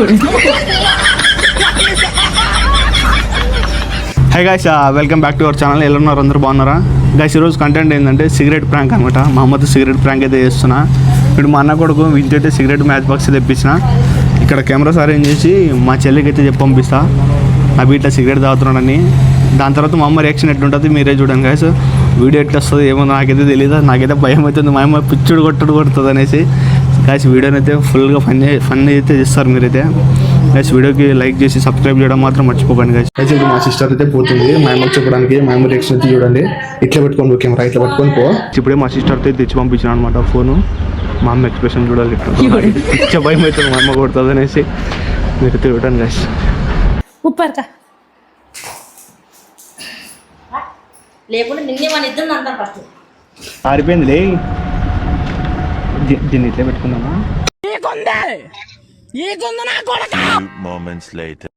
Hi guys welcome back to our channel ఎలా ఉన్నారు? అందరూ బాగున్నారా? గైస్ ఈరోజు కంటెంట్ ఏంటంటే సిగరెట్ ప్రాంక్ అనమాట మా అమ్మతో సిగరెట్ ప్రాంక్ అయితే చేస్తున్నా. ఇప్పుడు మా అన్న కొడుకు వీటితో అయితే సిగరెట్ మ్యాచ్ బాక్స్ తెప్పించిన. ఇక్కడ కెమెరాస్ అరేంజ్ చేసి మా చెల్లికి అయితే చెప్పి పంపిస్తా. నా ఇట్లా సిగరెట్ తాగుతున్నాడని. దాని తర్వాత మా అమ్మ రియాక్షన్ ఎట్లుంటుంది మీరే చూడండి గైస్ వీడియో ఎట్లా వస్తుంది ఏమో నాకైతే తెలియదు నాకైతే భయం అవుతుంది. మా అమ్మ పిచ్చుడు కొట్టుడు కొడుతుంది అనేసి. గాయస్ వీడియోని అయితే ఫుల్గా ఫన్ ఫన్ అయితే చేస్తారు మీరైతే. గైస్ వీడియోకి లైక్ చేసి సబ్స్క్రైబ్ చేయడం మాత్రం మర్చిపోకండి గైస్ అయితే మా సిస్టర్ అయితే పోతుంది. మా అమ్మకి చెప్పడానికి మా అమ్మ రియాక్షన్ అయితే చూడండి. ఇట్లా పెట్టుకొని పో కెమెరా ఇట్లా పట్టుకొని పో. ఇప్పుడే మా సిస్టర్ అయితే తెచ్చి పంపించిన అనమాట ఫోను మా అమ్మ ఎక్స్ప్రెషన్ చూడాలి ఇట్లా. ఇచ్చే భయం అవుతుంది మా అమ్మ కొడుతుంది అనేసి మీరు చూడండి గైస్ ఉప్పర్ కా లేకుంటే నిన్నే మన ఇద్దరు అంటారు ఫస్ట్ ఆరిపోయింది లే. దీ- దీన్ని ఇట్లా పెట్టుకుందామా? Few moments later.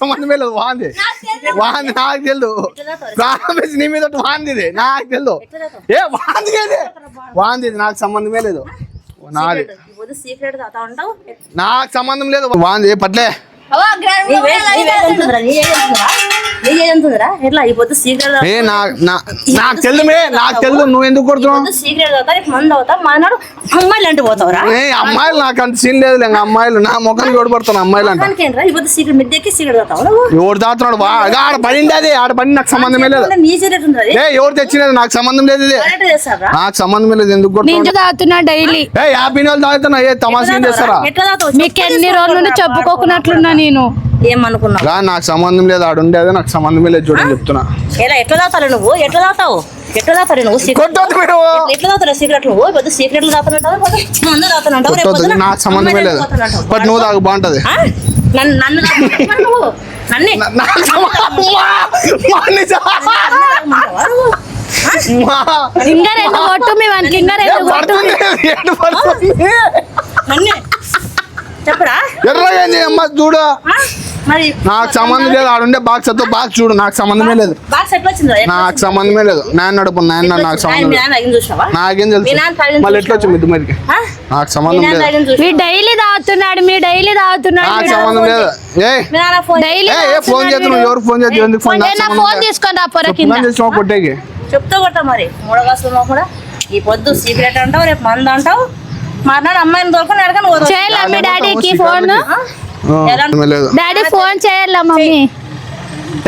సంబంధమే లేదు వాంది. వాంది నాకు తెలియదు. ప్రారంభించి నీ మీద వాంది ఇది నాకు తెలియదు. ఏ వాంది వాంది ఇది నాకు సంబంధమే లేదు. నాది. నాకు సంబంధం లేదు వాంది పట్లే. నీకేంతుందిరా ఎట్లా? ఈ పొద్దు సీక్రెట్ ఏ నా నా- నాకు తెలుదు మే నాకు తెలుదు నువ్వు ఎందుకు కొడుతున్నావు? సీక్రెట్ అవుతా రేపు మంది అవుతా మానాడు అమ్మాయిలు అంటూ పోతావురా? ఏ అమ్మాయిలు నాకు అంత సీన్ లేదు ఇంకా అమ్మాయిలు నా ముఖానికి ఓడిపడుతాను అమ్మాయిలు అంట. ఏంట్రా? ఈ పొద్దు సీక్రెట్ మిద్దెక్కి సీక్రెట్ అవుతావు నువ్వు? ఎవరు దాతున్నాడు? వా ఆడ పడింది అది ఆడ పడి నాకు సంబంధమే లేదు. నీ సీక్రెట్ ఉంటుంది ఏ ఎవరు తెచ్చినది? నాకు సంబంధం లేదు ఇది. కరెక్ట్ చేస్తారా నాకు సంబంధం లేదు ఎందుకు నేను కొడుతున్నావు? తాగుతున్నా డైలీ. ఏ యాభై నెలలు తాగుతున్నా ఏ తమాషా ఏం చేస్తారా? ఎట్లా మీకు ఎన్ని రోజుల నుండి చెప్పుకోకున్నట్లున్నా నేను. ఏమనుకున్నావు? రా నాకు సంబంధం లేదు ఆడు ఉండేది నాకు సంబంధమే లేదు చూడని చెప్తున్నా. ఎలా ఎట్లా తాతావు నువ్వు? ఎట్లా తాతావు నువ్వు? మీరు ఎట్లా తాగుతారా సీక్రెట్ నువ్వు? పెద్ద సీక్రెట్లు తాగుతున్నట్టు మందు తాగుతున్నట్టు రేపు కొట్టొద్దు పొద్దున నాకు సంబంధమే లేదు. పోతున్నట్టు. బట్ నువ్వు తాగు బాగుంటది? నన్ను నన్ను నువ్వు నన్నే సంబంధం- కొట్టు మీ కొట్టు. నన్నే చెప్పరా ఎర్రగా చూడు. నాకు సంబంధం లేదు ఆడుండే బాక్స్ అతో బాక్స్ చూడు నాకు సంబంధమే లేదు. నాకు సంబంధమే లేదు. నేను నడుపు నేను నాకు? సంబంధం మీ అడిగిన నాకేం మీ తెలుసు మళ్ళీ ఎట్లా వచ్చింది మిద్దు మీదకి ఆ? నాకు మీ సంబంధం లేదు. మీ? డైలీ తాగుతున్నాడు మీ డైలీ తాగుతున్నాడు నాకు మీ సంబంధం లేదు. ఏ? మీ ఏ ఫోన్ చేద్దాం నువ్వు ఎవరు ఫోన్ చేద్దాం ఎందుకు ఫోన్ ఫోన్ తీసుకొని రా పొర కింద కొట్టేకి. చెప్తా కొట్ట మరి. మూడగాసులు కూడా. ఈ పొద్దు సీక్రెట్ అంటావు రేపు మందు అంటావు. మర్నాడు అమ్మాయిని దొరకని. చేయాలా మీ డాడీకి ఫోన్. డాడీ ఫోన్ చేయాలా మమ్మీ.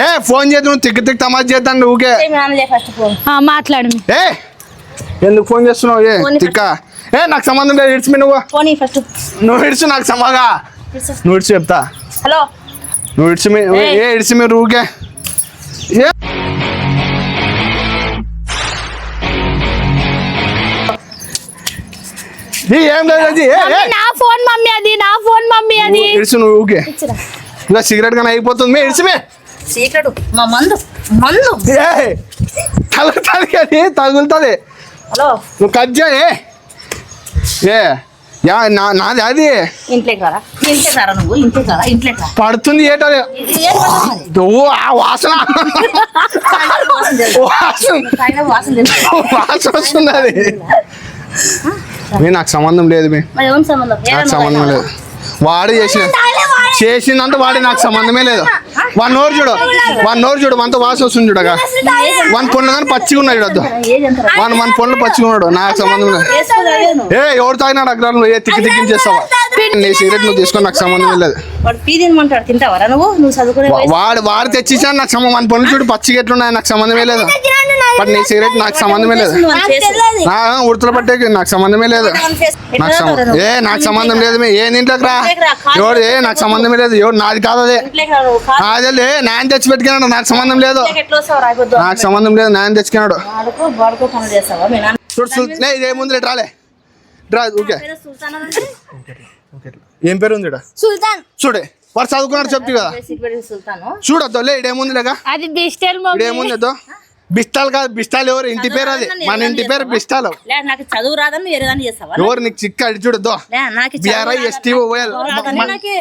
ఏ ఫోన్ చేద్దాం నువ్వు తిక్కి తిక్కి తమాజ్ చేద్దాం ఊకే. మీ నాన్న చేయ ఫస్ట్ ఫోన్. ఆ, మాట్లాడు మీ. ఏ ఎందుకు ఫోన్ చేస్తున్నావు? ఏ తిక్క. ఏ నాకు సంబంధం లేదు ఇడిచి నువ్వు. ఫోన్ ఫస్ట్ నువ్వు ఇడిచి నాకు సమాగా నువ్వు ఇడిచి చెప్తా. హలో. నువ్వు ఇడిచి మీ. ఏ ఇడిచి మీరు ఊకే. ఏ ఏ, లేదు అది. నా ఫోన్ మమ్మీ అది నా ఫోన్ మమ్మీ అది. నువ్వు ఇడిచి నువ్వు ఊకే. ఇలా సిగరెట్ కానీ అయిపోతుంది. మే ఇడిచి మే. సీక్రెట్. మా మందు. మందు. ఏ తగులుతుంది అది తగులుతుంది. హలో. నువ్వు కట్ చేయి ఏ. యా నా నాది అది. ఇంట్లోకి రారా ఇంట్లోకి రారా నువ్వు? ఇంట్లోకి రారా ఇంట్లోకి రా పడుతుంది ఏటది ఆ వాసన. వాసన. వాసన వస్తుంది అది. మీ నాకు సంబంధం లేదు మీ. నాకు సంబంధం లేదు. వాడు చేసిన చేసిందంతా వాడి నాకు సంబంధమే లేదు. వన్ నోరు చూడు. వన్ నోరు చూడు. మనతో వాసన వస్తుంది చూడగా వన్ పొన్ను కానీ పచ్చిగా ఉన్నాడు రా? వన్ వన్ పొన్ను పచ్చిగా ఉన్నాడు. నాకు సంబంధం లేదు. ఏ ఎవరు తాగినాడు అక్కడ నువ్వు ఏ తిక్కి తిక్కి చేస్తావా? నీ సిగరెట్ నువ్వు తీసుకొని నాకు సంబంధం లేదు. వాడు. వాడు వాడు తెచ్చిచ్చాను నాకు సంబంధం. మన పనులు చూడు. పచ్చిగా ఎట్లున్నాయి నాకు సంబంధమే లేదు. బట్ నీ సిగరెట్ నాకు సంబంధమే లేదు. నా ఉడతలు పట్టేకి నాకు సంబంధమే లేదు. నాకు ఏ? నాకు సంబంధం లేదు మీ. ఏ ఇంట్లోకి రా. ఇంట్లోకి రా, కాదు. ఎవడు ఏ నాకు సంబంధమే లేదు. ఎవడు నాది కాదు అదే. నాదే నాయన తెచ్చి పెట్టుకున్నాడు నాకు సంబంధం లేదు. నాకు సంబంధం లేదు. నాయన తెచ్చుకున్నాడు వాడుకో వాడుకో పనులు చేస్తావా? మీ నాన్న చూడు చూడు. లే ఇదే ముందు లే రాలే. రా ఓకే పేరు సుల్తానా అంటే? ఏం పేరు ఉంది? సుల్తాన్. చూడే వాడు చదువుకున్నాడు చెప్తు కదా. పేరు సిగ్గుపడి సుల్తాను? చూడొద్దు లే ఇదేముంది లేక అది డిజిటల్ అదో బిస్తాల్ కాదు బిస్తాల్ ఎవరు? ఇంటి పేరు అది. మన ఇంటి పేరు బిస్తాలు. లే నాకు చదువు రాదని చేస్తావా? ఎవరు నీకు చిక్క అడి చూడొద్దు లే నాకు చదువు బిఆర్ఐ రాదని- ఎస్టీ ఓఎల్ చదువు రాదని నాకు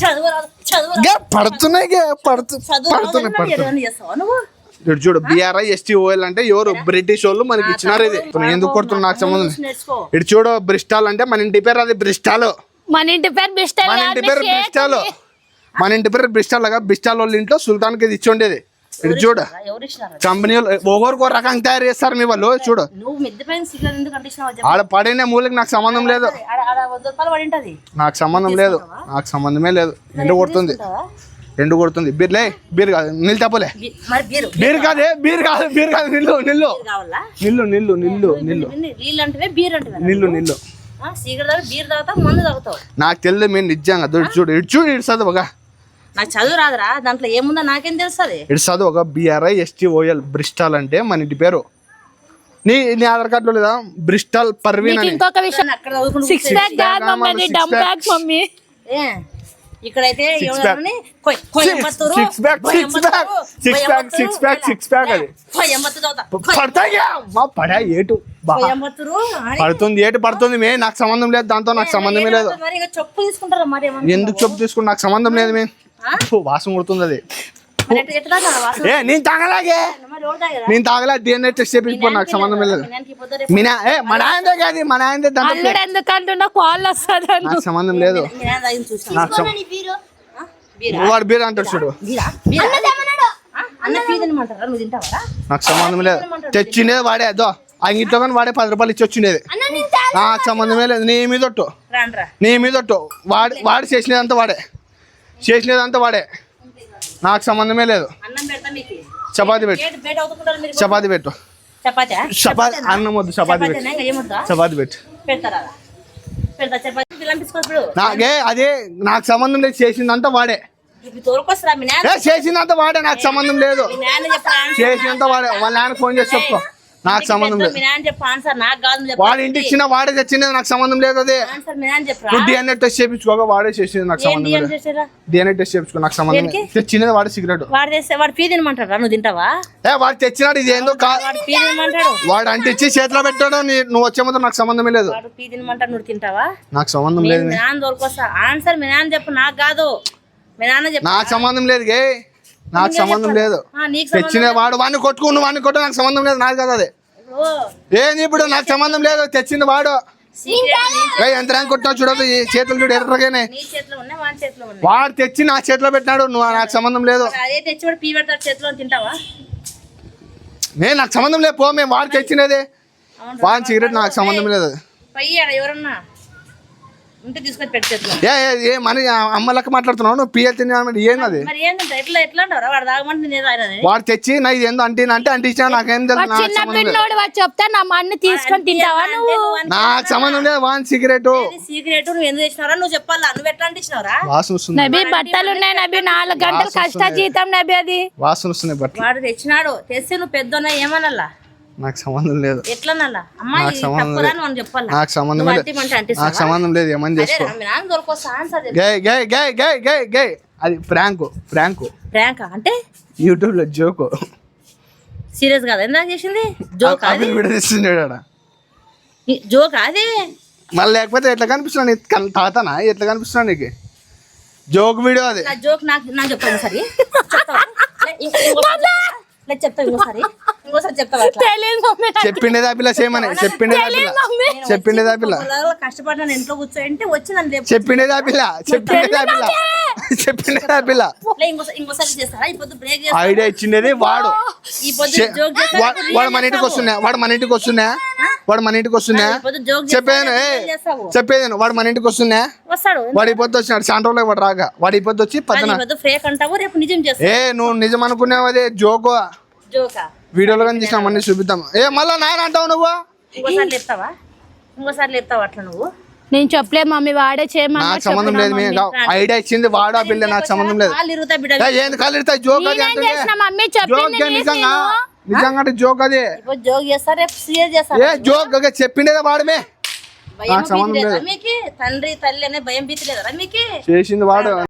చదువు రాదు చదువు రాదు. గే పడుతున్నాయి గే పడుతు చదువు పడుతున్నాయి నువ్వు? ఇటు చూడు బిఆర్ఐ ఎస్టీ ఓఎల్ అంటే ఎవరు? బ్రిటిష్ వాళ్ళు మనకి ఇచ్చినారు ఇది. ఎందుకు కొడుతున్నా నాకు సంబంధం ఇటు చూడు బ్రిస్టాల్ అంటే మన ఇంటి పేరు అది బ్రిస్టాల్ మన ఇంటి పేరు బిస్టల్ మన ఇంటి పేరు బ్రిస్టాల్ మన ఇంటి పేరు బ్రిస్టాల్ లాగా. బ్రిస్టాల్ వాళ్ళ ఇంట్లో సుల్తాన్కి ఇది ఇచ్చి ఉండేది. ఇటు చూడు. కంపెనీ వాళ్ళు ఒకరికో రకంగా తయారు చేస్తారు మీ వాళ్ళు. చూడు. ఆడ పడిన మూలకి నాకు సంబంధం లేదు. నాకు సంబంధం లేదు. నాకు సంబంధమే లేదు. ఎండు కొడుతుంది? ఎండు కొడుతుంది. బీర్లే బీర్ కాదు. నీళ్ళు తప్పలే. బీరు బీర్ కాదే బీర్ కాదు బీర్ కాదు. నిల్లు నిల్లు. నిల్లు నిల్లు నిల్లు నిల్లు నిల్లు. నిల్లు. నాకు తెలియదు మీరు నిజంగా. చూడు ఇటు చూడు ఇటు చదువు ఒక నాకు చదువు రాదురా దాంట్లో ఏముందో నాకేం తెలుస్తుంది? ఇటు చదువు ఒక బిఆర్ఐ ఎస్టీ ఓఎల్ బ్రిస్టాల్ అంటే మన ఇంటి పేరు. నీ నీ ఆధార్ కార్డులో లేదా? బ్రిస్టాల్ పర్వీన్ అని. ఇంకొక విషయం. అక్కడ చదువుకుంటూ సిక్స్ ప్యాక్ కాదు మమ్మీ డమ్. Pack mummy. ఏ, ఇక్కడైతే ఎవరని? కొయ్- కొయ్యంబత్తూరు, Six pack, six కొయ్యంబత్తూరు, pack, six pack, కొయ్యంబత్తూరు, six pack, six pack అది. చదువుతా. పడతాయి? మా పడా ఏటు? బా. కొయ్యంబత్తూరు అని పడుతుంది ఏటు పడుతుంది మే? నాకు సంబంధం లేదు దాంతో నాకు సంబంధమే లేదు. మరి ఇంకా చెప్పు తీసుకుంటారా మరి ఏమన్నా? ఎందుకు చెప్పు తీసుకుని నాకు సంబంధం లేదు మే. ఫు, వాసన కొడుతుంది అది? ఏ నేను తాగలాగే? నేను తాగలే డిఎన్ఏ టెస్ట్ చేపించుకో నాకు సంబంధం లేదు. మీ ఏ మా నాయనదే కాదు మా నాయనదే దాంట్లో అల్లుడు ఎందుకంటున్నా కాల్ వస్తుంది నాకు సంబంధం లేదు? నాకు సం- ఆ? వాడు బీర్ అంటాడు చూడు? ఆ? నాకు సంబంధం లేదు. తెచ్చిండేది వాడే అదో. అంగిట్లో కానీ వాడే పది రూపాయలు ఇచ్చి వచ్చిండేది. నాకు సంబంధమే లేదు. నీ మీద ఒట్టు. నీ మీద ఒట్టు. వాడి వాడు చేసినదంతా వాడే. చేసినదంతా వాడే. నాకు సంబంధమే లేదు. చపాతి పెట్టు. చపాతి పెట్టు. చపాతీ అన్నం వద్దు చపాతి పెట్టు. చపాతి పెట్టు. నాకే అదే నాకు సంబంధం లేదు చేసిందంతా వాడే. చేసిందంతా వాడే నాకు సంబంధం లేదు. చేసినంత వాడే. వాళ్ళ నాన్న ఫోన్ చేసి చెప్పుకో. నాకు సంబంధం లేదు. కాదు వాడి ఇంటికి ఇచ్చిన వాడే తెచ్చింది నాకు సంబంధం లేదు అదే. నువ్వు డిఎన్ఏ టెస్ట్ చేయించుకోగా వాడే చేసింది నాకు సంబంధం లేదు. డిఎన్ఏ టెస్ట్ చేయించుకో నాకు సంబంధం లేదు? తెచ్చినది వాడే సిగరెట్. వాడు పీ తినమంటారా? నువ్వు తింటావా? ఏ వాడు తెచ్చినాడు ఇది ఏందో కా వాడు వాడు అంటించి చేతిలో పెట్టాడు నువ్వు వచ్చే ముందు నాకు సంబంధమే లేదు. తినమంటాడు నువ్వు తింటావా? నాకు సంబంధం లేదు. ఆన్సర్ మీ నాన్న చెప్పు నాకు కాదు. మీ నాన్న చెప్పు. నాకు సంబంధం లేదు గే నాకు సంబంధం? లేదు. తెచ్చిన వాడు వాడిని కొట్టుకు నువ్వు వాడిని కొట్టు నాకు సంబంధం లేదు నాకు కదా అది. ఏంది ఇప్పుడు నాకు సంబంధం లేదు తెచ్చింది వాడు. secret నీ- ఏ ఎంత ర్యాంక్ కొట్టినావు చూడదు ఈ చేతులు చూడు ఎర్రగానే. నీ చేతిలో ఉన్నాయి వాడి తెచ్చి నా చేతిలో పెట్టినాడు నువ్వు నాకు సంబంధం లేదు. నేను నాకు సంబంధం లేదు పో మేము వాడు తెచ్చినది. అవును వాడి సిగరెట్ నాకు సంబంధం లేదు. ఎవరన్నా ఉంటే తీసుకొని పెట్టి చేతిలో ఏ ఏ, ఏ మన అమ్మ లెక్క మాట్లాడుతున్నావు? నువ్వు పిఎల్ తిన్నావు ఏంది మరి ఏంటంటే ఎట్లా ఎట్లా అంటారా? వాడు తెచ్చి నా ఇది ఏందో అంటే అంటే అంటే ఇచ్చినా నాకేం తెలుసు చెప్తే నా మన్ను తీసుకొని తింటావా నువ్వు నాకు సంబంధం లేదు వాన్ సిగరెట్ సీక్రెట్ నువ్వు ఎందుకు తెచ్చినారా నువ్వు చెప్పాలా? నువ్వు ఎట్లా అంటించినావురా వాసన వస్తుంది. నబీ బట్టలు ఉన్నాయి నబీ. నాలుగు గంటలు కష్ట జీతం నబీ అది. వాసన వస్తున్నాయి బట్టలు వాడు తెచ్చినాడు. తెస్తే నువ్వు పెద్దోన్నా ఏమనల్లా నాకు సంబంధం లేదు. అమ్మా నాకు సంబంధం లేదు. చెప్పాలా? నాకు సంబంధం లేదు. అంటిమంటే నాకు అంటిస్తావా సంబంధం లేదు. ఏమని చేసుకో. గే గే గే గే గే గే. అది ప్రాంకు ప్రాంకు. ప్రాంక్? అంటే? యూట్యూబ్లో జోకు. సీరియస్ కాదు? ఎంత చేసింది? జోక్ అది? తీస్తున్నాడు ఆడ. జోక్ అది? మళ్ళీ లేకపోతే ఎట్లా కనిపిస్తున్నాను తాతనా? ఎట్లా కనిపిస్తున్నాను నీకు? జోక్ వీడియో అది. జోక్ నాకు నాకు చెప్తాను సరే చెప్తావా? లే, ఇంకో- ఇంకోసారి చెప్తావా? లే, చెప్తా ఇంకోసారి? ఇంకోసారి చెప్తావా అట్లా? తెలియదు మమ్మీ నాకు. చెప్పిండేది పిల్ల చేయమని చెప్పిండేది పిల్ల. మమ్మీ. చెప్పిండేది పిల్ల. పొలాల్లో కష్టపడిన ఇంట్లో కూర్చోంటే వచ్చి నన్ను రేపు చెప్పిండేది పిల్ల. చెప్పిండేది పిల్ల. చెప్పిండేది పిల్ల. లే, ఇంకోసారి ఇంకోసారి చేస్తారా? ఈ పొద్దు బ్రేక్ చేస్తా ఐడియా ఇచ్చిండేది వాడు. ఈ పొద్దు చె- జోక్ చేస్తా వా- వాడు మన ఇంటికి వస్తున్నా వాడు మన ఇంటికి వస్తున్నా వాడు మన ఇంటికి వస్తున్నా పొద్దు జోక్ చెప్పేది చేస్తా, చేస్తావు. చెప్పేది వాడు మన ఇంటికి వస్తున్నా వస్తాడు వాడు ఈ పొద్దు వచ్చినాడు సాంట్రోలో వాడు రాగా. వాడు ఈ పొద్దు వచ్చి అది పక్కన ఈ పొద్దు ఫేక్ అంటావు? రేపు నిజం చేస్తా ఏ నువ్వు నిజం అనుకున్నావు? అదే జోకు జోకా వీడియోలో కానీ తీసినాం అన్ని చూపిద్దాం. ఏ మళ్ళా నాయన అంటావు నువ్వు? ఇంకోసారి లేపుతావా? ఇంకోసారి లేపుతావా అట్లా నువ్వు? నేను చెప్పలేదు మమ్మీ వాడే చేయమన్నా నాకు సంబంధం లేదు మీ ఐడియా ఇచ్చింది వాడు ఆ పిల్ల నాకు సంబంధం లేదు. కాళ్ళు ఇరుగుతా బిడ్డ ఏ, ఏంది జోక్ అది నేనేం అంటే చేసిన మమ్మీ జోక్ చెప్పింది నీకు నిజంగా? నేను. నిజంగా అంటే జోక్ అది. ఇప్పుడు జోక్ చేస్తా రేపు సీరియస్ చేస్తా ఏ జోక్ ఓకే, చెప్పిండేదే వాడమే. భయం నాకు సంబంధం భీతి లేదా లేదు. మీకు? తండ్రి తల్లి అనే భయం భీతి లేదా మీకు? చేసింది వాడు.